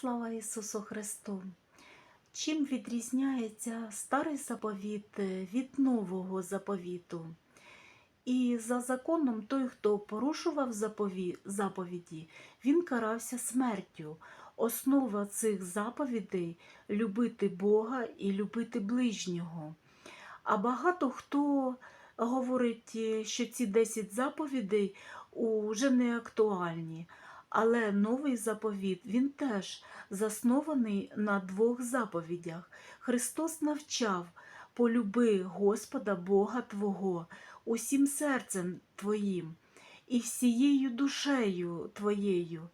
Слава Ісусу Христу! Чим відрізняється старий заповіт від нового заповіту? І за законом той, хто порушував заповіді, він карався смертю. Основа цих заповідей любити Бога і любити ближнього. А багато хто говорить, що ці 10 заповідей уже не актуальні. Але новий заповіт він теж заснований на двох заповідях. Христос навчав полюби Господа Бога Твого усім серцем Твоїм і всією душею Твоєю,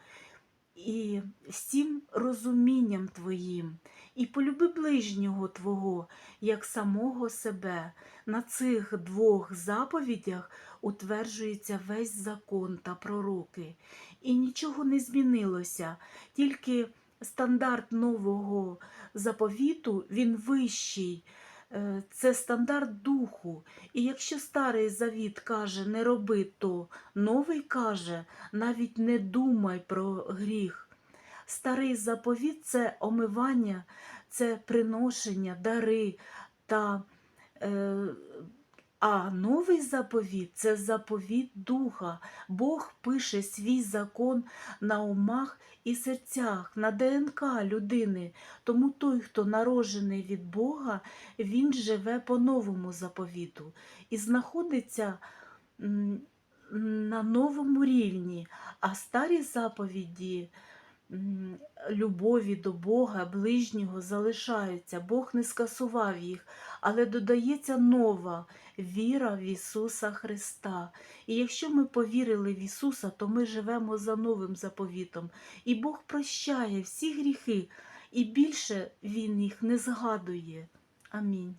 і всім розумінням Твоїм, і полюби ближнього Твого, як самого себе. На цих двох заповідях утверджується весь закон та пророки. І нічого не змінилося, тільки стандарт нового заповіту він вищий. Е, Це стандарт духу. І якщо старий завіт каже не роби то, новий каже навіть не думай про гріх. Старий заповіт це омивання, це приношення, дари та е, а новий заповіт це заповіт духа. Бог пише свій закон на умах і серцях, на ДНК людини. Тому той, хто народжений від Бога, він живе по новому заповіту і знаходиться на новому рівні. А старі заповіді любові до Бога, ближнього залишаються. Бог не скасував їх, але додається нова віра в Ісуса Христа. І якщо ми повірили в Ісуса, то ми живемо за новим заповітом. І Бог прощає всі гріхи, і більше Він їх не згадує. Амінь.